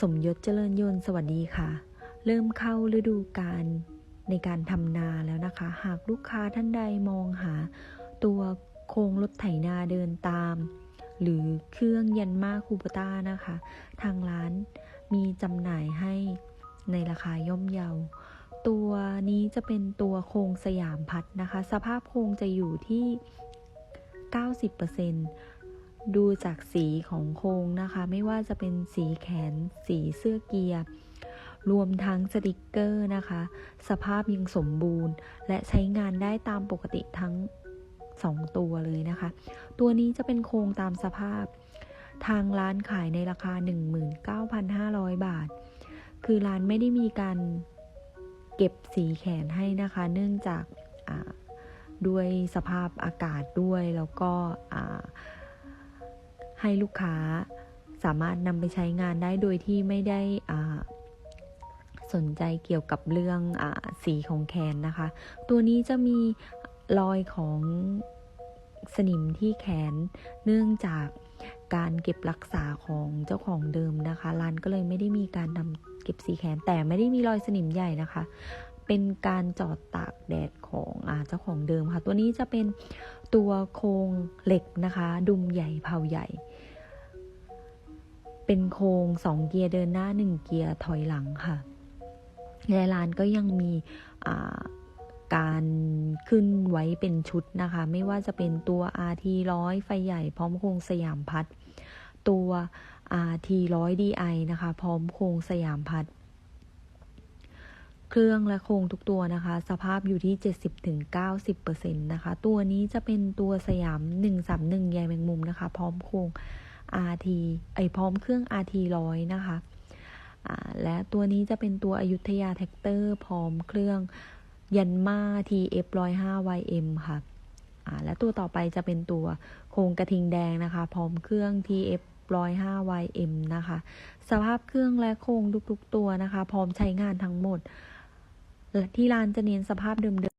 สมยศเจริญยนต์สวัสดีค่ะ เริ่มเข้าฤดูกาลในการทำนาแล้วนะคะ หากลูกค้าท่านใดมองหา ตัวโครงรถไถนาเดินตาม หรือเครื่องยันมาคูปต้านะคะ ทางร้านมีจำหน่ายให้ในราคาย่อมเยา ตัวนี้จะเป็นตัวโครงสยามพัดนะคะ สภาพโครงจะอยู่ที่ 90% ดูจากสีของโครงนะคะ ไม่ว่าจะเป็นสีแขน สีเสื้อเกียร์ รวมทั้งสติกเกอร์นะคะ สภาพยังสมบูรณ์ และใช้งานได้ตามปกติทั้ง 2 ตัวเลยนะคะ ตัวนี้จะเป็นโครงตามสภาพ ทางร้านขายในราคา 19,500 บาท คือร้านไม่ได้มีการเก็บสีแขนให้นะคะ เนื่องจากด้วยสภาพอากาศด้วยแล้วก็ ให้ลูกค้าสามารถนำไปใช้งานได้โดยที่ไม่ได้สนใจเกี่ยวกับเรื่องอสีของแขนนะคะ ตัวนี้จะมีรอยของสนิมที่แขน เนื่องจากการเก็บรักษาของเจ้าของเดิมนะคะร้านก็เลยไม่ได้มีการทำเก็บสีแขน แต่ไม่ได้มีรอยสนิมใหญ่นะคะ เป็นการจอดตากแดดของอเจ้าของเดิมค่ะ ตัวนี้จะเป็นตัวโครงเหล็กนะคะ ดุมใหญ่เผาใหญ่ เป็นโครงสองเกียร์เดินหน้าหนึ่งเกียร์ถอยหลังค่ะ ในร้านก็ยังมีการขึ้นไว้เป็นชุดนะคะ ไม่ว่าจะเป็นตัว RT 100ไฟใหญ่พร้อมโครงสยามพัด ตัว RT 100 DI นะคะ พร้อมโครงสยามพัด เครื่องและโครงทุกตัวนะคะ สภาพอยู่ที่ 70-90%นะคะ ตัวนี้จะเป็นตัวสยาม 131ใยแมงมุมนะคะ พร้อมโครง RT ไอพร้อมเครื่อง RT 100นะคะและตัวนี้จะเป็นตัวอยุธยาแท็กเตอร์พร้อมเครื่องยันมา TF 105 YM ค่ะอ่าและตัวต่อไปจะเป็นตัวโครงกระทิงแดงนะคะ พร้อมเครื่อง TF 105 YM นะคะ สภาพเครื่องและโครงทุกๆตัวนะคะ พร้อมใช้งานทั้งหมด ที่ร้านจะเน้นสภาพเดิม